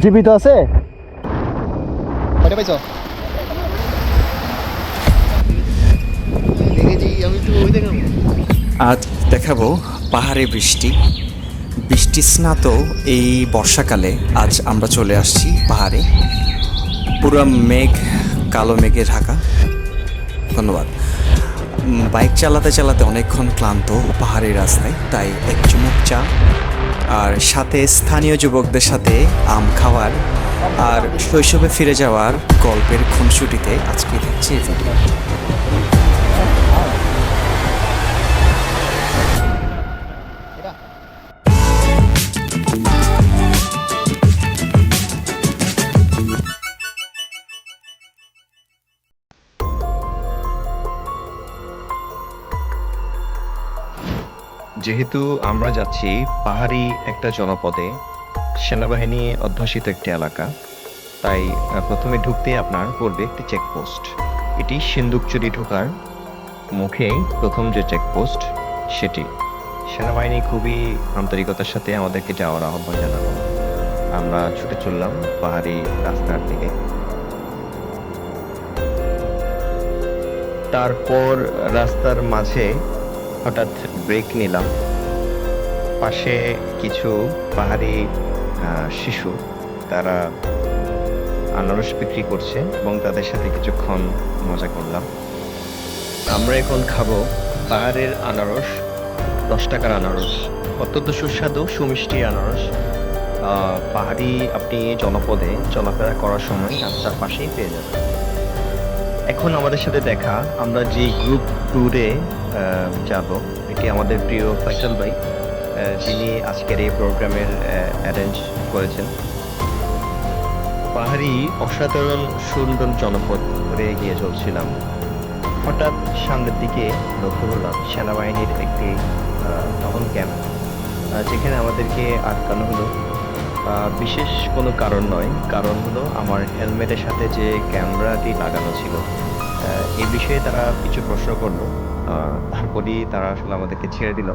জীবিত আছে? পাইছো? আজ দেখাবো পাহাড়ে বৃষ্টি। বৃষ্টি স্নাত এই বর্ষাকালে আজ আমরা চলে আসছি পাহাড়ে। পুরো মেঘ কালো মেঘে ঢাকা। ধন্যবাদ। বাইক চালাতে চালাতে অনেকক্ষণ ক্লান্ত পাহাড়ি রাস্তায় তাই এক চুমুক চা। আর সাথে স্থানীয় যুবকদের সাথে আম খাওয়ার আর শৈশবে ফিরে যাওয়ার গল্পের খুনসুটিতে আজকে থাকছে যেহেতু আমরা যাচ্ছি পাহাড়ি একটা জনপদে, সেনাবাহিনী অধ্যুষিত একটি এলাকা, তাই প্রথমে ঢুকতে আপনার পড়বে একটি চেকপোস্ট এটি সিন্দুকচুরি ঢোকার মুখেই প্রথম যে চেকপোস্ট সেটি। সেনাবাহিনী খুবই আন্তরিকতার সাথে আমাদেরকে যাওয়ার আহ্বান জানালো। আমরা ছুটে চললাম পাহাড়ি রাস্তার দিকে। তারপর রাস্তার মাঝে হঠাৎ ব্রেক নিলাম। পাশে কিছু পাহাড়ি শিশু, তারা আনারস বিক্রি করছে এবং তাদের সাথে কিছুক্ষণ মজা করলাম। আমরা এখন খাব পাহাড়ের আনারস, দশ টাকার আনারস, অত্যন্ত সুস্বাদু, সুমিষ্টি আনারস। পাহাড়ি আপনি জনপদে চলাফেরা করার সময় রাস্তার পাশেই পেয়ে যাবেন। এখন আমাদের সাথে দেখা, আমরা যে গ্রুপ ট্যুরে যাব, এটি আমাদের প্রিয় ফয়সাল ভাই যিনি আজকের এই প্রোগ্রামের অ্যারেঞ্জ করেছেন। পাহাড়ি, অসাধারণ, সুন্দর জনপদ ধরে এগিয়ে চলছিলাম। হঠাৎ সামনের দিকে লক্ষ্য করলাম, সেনাবাহিনীর একটি টহল ক্যাম্প যেখানে আমাদেরকে আটকানো হলো। বিশেষ কোনো কারণ নয়, কারণ হলো আমার হেলমেটের সাথে যে ক্যামেরাটি লাগানো ছিল। এই বিষয়ে তারা কিছু প্রশ্ন করল। তারপরই তারা আসলে আমাদেরকে ছেড়ে দিল।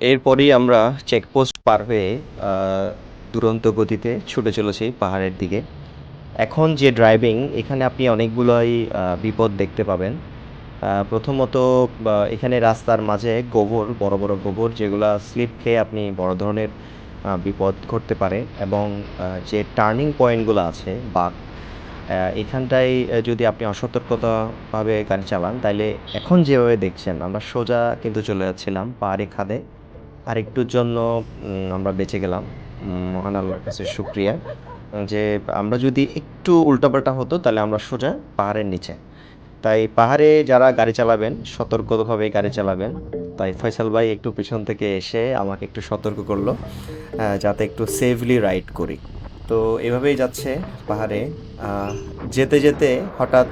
এরপরই আমরা চেকপোস্ট পার হয়ে দুরন্ত গতিতে ছুটে চলেছি পাহাড়ের দিকে। এখন যে ড্রাইভিং এখানে আপনি অনেকগুলোই বিপদ দেখতে পাবেন। প্রথমত এখানে রাস্তার মাঝে গোবর, বড় বড় গোবর যেগুলা স্লিপ খেয়ে আপনি বড় ধরনের বিপদ ঘটতে পারে এবং যে টার্নিং পয়েন্টগুলো আছে বা এখানটায় যদি আপনি অসতর্কতাভাবে গাড়ি চালান তাহলে এখন যেভাবে দেখছেন, আমরা সোজা কিন্তু চলে যাচ্ছিলাম পাহাড়ি খাদে আর একটুর জন্য আমরা বেঁচে গেলাম। মহান আল্লাহর কাছে শুক্রিয়া। যে, আমরা যদি একটু উল্টাপাল্টা হতো তাহলে আমরা সোজা পাহাড়ের নিচে। তাই পাহাড়ে যারা গাড়ি চালাবেন, সতর্কভাবে গাড়ি চালাবেন। তাই ফয়সাল ভাই একটু পিছন থেকে এসে আমাকে একটু সতর্ক করল যাতে একটু সেফলি রাইড করি। তো এভাবেই যাচ্ছে পাহাড়ে। যেতে যেতে হঠাৎ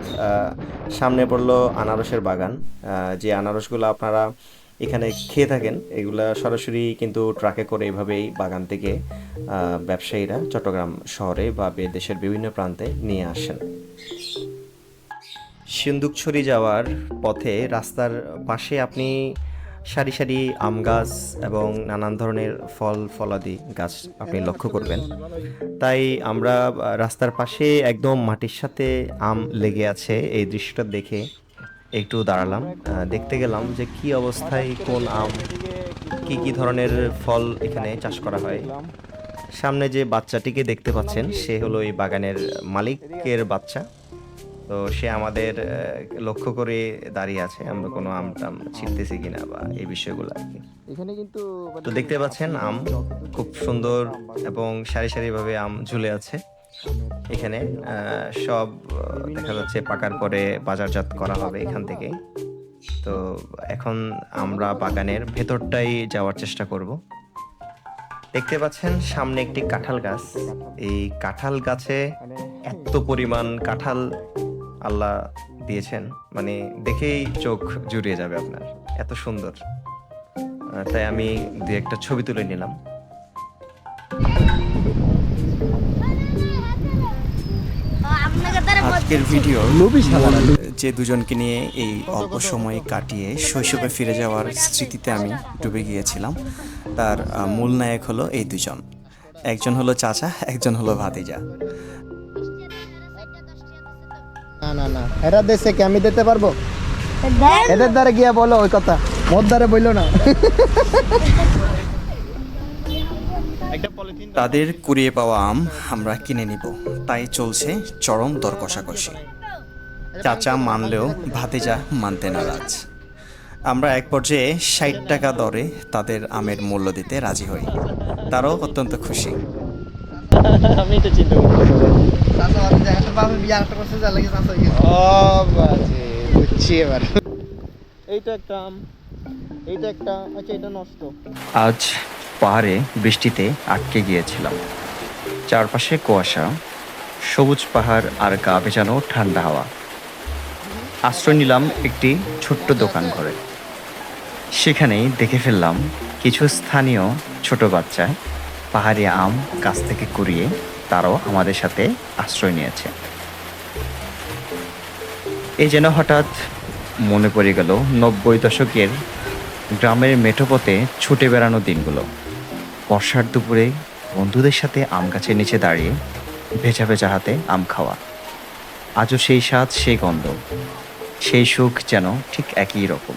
সামনে পড়ল আনারসের বাগান। যে আনারসগুলো আপনারা এখানে খেয়ে থাকেন, এগুলা সরাসরি কিন্তু ট্রাকে করে এভাবেই বাগান থেকে ব্যবসায়ীরা চট্টগ্রাম শহরে বা, দেশের বিভিন্ন প্রান্তে নিয়ে আসেন। সিন্দুকছড়ি যাওয়ার পথে রাস্তার পাশে আপনি সারি সারি আম গাছ এবং নানান ধরনের ফল ফলাদি গাছ আপনি লক্ষ্য করবেন। তাই আমরা রাস্তার পাশে একদম মাটির সাথে আম লেগে আছে এই দৃশ্যটা দেখে একটু দাঁড়ালাম। দেখতে গেলাম যে কি অবস্থায় কোন আম, কি কি ধরনের ফল এখানে চাষ করা হয়। সামনে যে বাচ্চাটিকে দেখতে পাচ্ছেন, সে হলো এই বাগানের মালিকের বাচ্চা। তো সে আমাদের লক্ষ্য করে দাঁড়িয়ে আছে। আমরা কোনো আম টাম ছিটতেছি কিনা বা এই বিষয়গুলো আর কি। এখানে কিন্তু মানে তো দেখতে পাচ্ছেন আম খুব সুন্দর এবং সারি সারি ভাবে আম ঝুলে আছে। এখানে সব দেখা যাচ্ছে পাকার পরে বাজারজাত করা হবে এখান থেকে। তো এখন আমরা বাগানের ভেতরটাই যাওয়ার চেষ্টা করব। দেখতে পাচ্ছেন সামনে একটি কাঁঠাল গাছ। এই কাঁঠাল গাছে এত পরিমাণ কাঁঠাল আল্লাহ দিয়েছেন মানে দেখেই চোখ জুড়িয়ে যাবে আপনার। এত সুন্দর। তাই আমি দু একটা ছবি তুলে নিলাম। আজকের ভিডিও যে দুজনকে নিয়ে এই অল্প সময় কাটিয়ে শৈশবে ফিরে যাওয়ার স্মৃতিতে আমি ডুবে গিয়েছিলাম। তার মূল নায়ক হলো এই দুজন। একজন হলো চাচা, একজন হলো ভাতিজা। না না। না এরা দেশে কি আমি দিতে পারব? এদের? দ্বারা গিয়া বলো ওই কথা। মোর দ্বারা বলল না। তাদের কুড়িয়ে পাওয়া আম আমরা কিনে নিব। তাই চলছে চরম দর কষাকষি। চাচা মানলেও ভাতিজা মানতে নারাজ। আমরা এক পর্যায়ে ষাট টাকা দরে তাদের আমের মূল্য দিতে রাজি হই। তারাও অত্যন্ত খুশি। আমি তো চিন্তা করতেছি ও বাজে বুঝছি এবার। এইটা একটা আম এইটা একটা আচ্ছা এটা নষ্ট। আজ পাহাড়ে বৃষ্টিতে আটকে গিয়েছিলাম। চারপাশে কুয়াশা সবুজ পাহাড় আর গা ভেজানো ঠান্ডা হাওয়া। আশ্রয় নিলাম একটি ছোট্ট দোকান ঘরে। সেখানেই দেখে ফেললাম কিছু স্থানীয় ছোট বাচ্চা পাহাড়ি আম গাছ থেকে কুড়িয়ে তারাও আমাদের সাথে আশ্রয় নিয়েছে। এই যেন হঠাৎ মনে পড়ে গেল নব্বই দশকের গ্রামের মেঠোপথে ছুটে বেড়ানো দিনগুলো। বর্ষার দুপুরে বন্ধুদের সাথে আম গাছের নিচে দাঁড়িয়ে ভেজা ভেজা হাতে আম খাওয়া। আজও সেই স্বাদ, সেই গন্ধ, সেই সুখ যেন ঠিক একই রকম।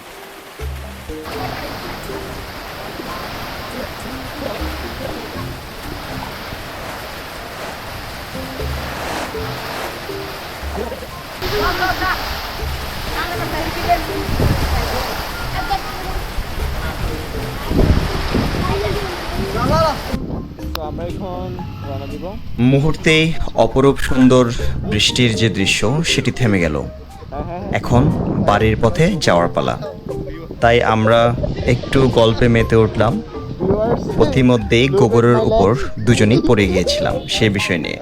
মুহূর্তে অপরূপ সুন্দর বৃষ্টির যে দৃশ্য, সেটি থেমে গেল। এখন বাড়ির পথে যাওয়ার পালা। তাই আমরা একটু গল্পে মেতে উঠলাম। প্রতিমধ্যেই গোবরের উপর দুজনেই পড়ে গিয়েছিলাম সে বিষয় নিয়ে।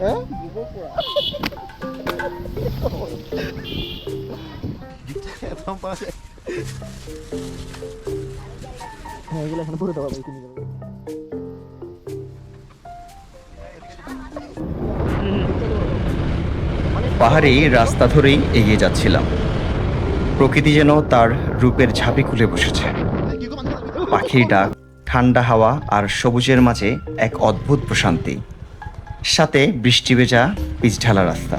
হ্যাঁ এগুলো এখন পুরো দেওয়া পাহাড়ি রাস্তা ধরেই এগিয়ে যাচ্ছিলাম। প্রকৃতি যেন তার রূপের ঝাঁপি খুলে বসেছে। পাখির ডাক, ঠান্ডা হাওয়া আর সবুজের মাঝে এক অদ্ভুত প্রশান্তি। সাথে বৃষ্টি ভেজা পিচঢালা রাস্তা।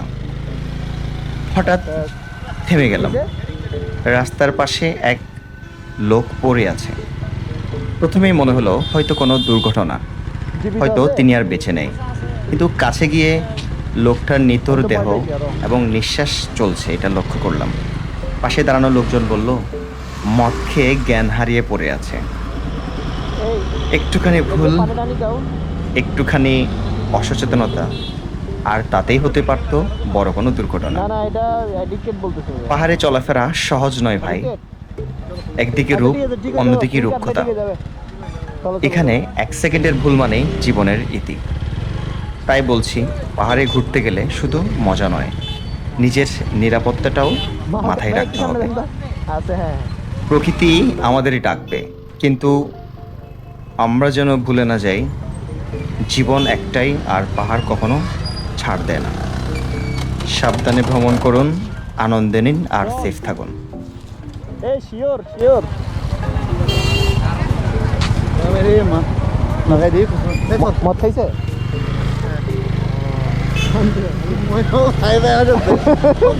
হঠাৎ থেমে গেলাম। রাস্তার পাশে এক লোক পড়ে আছে। প্রথমেই মনে হলো হয়তো কোনো দুর্ঘটনা। হয়তো তিনি আর বেঁচে নেই। কিন্তু কাছে গিয়ে লোকটার নিতর দেহ এবং নিঃশ্বাস চলছে এটা লক্ষ্য করলাম। পাশে দাঁড়ানো লোকজন বলল মদ খেয়ে জ্ঞান হারিয়ে পড়ে আছে। একটুখানি ভুল একটুখানি অসচেতনতা আর তাতেই হতে পারতো বড় কোনো দুর্ঘটনা। পাহাড়ে চলাফেরা সহজ নয় ভাই। একদিকে রূপ অন্যদিকে রূপকথা। এখানে এক সেকেন্ডের ভুল মানেই জীবনের ইতি। তাই বলছি পাহাড়ে ঘুরতে গেলে শুধু মজা নয় নিজের নিরাপত্তাটাও মাথায় রাখতে হবে। হ্যাঁ। প্রকৃতি আমাদেরই ডাকবে কিন্তু আমরা যেন ভুলে না যাই জীবন একটাই আর পাহাড় কখনো ছাড় দেয় না। সাবধানে ভ্রমণ করুন আনন্দে নিন আর সেফ থাকুন। এই শিওর শিওর। মদ খাইছে? 我要抬在这，我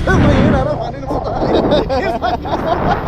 根本一点都不怕那种大。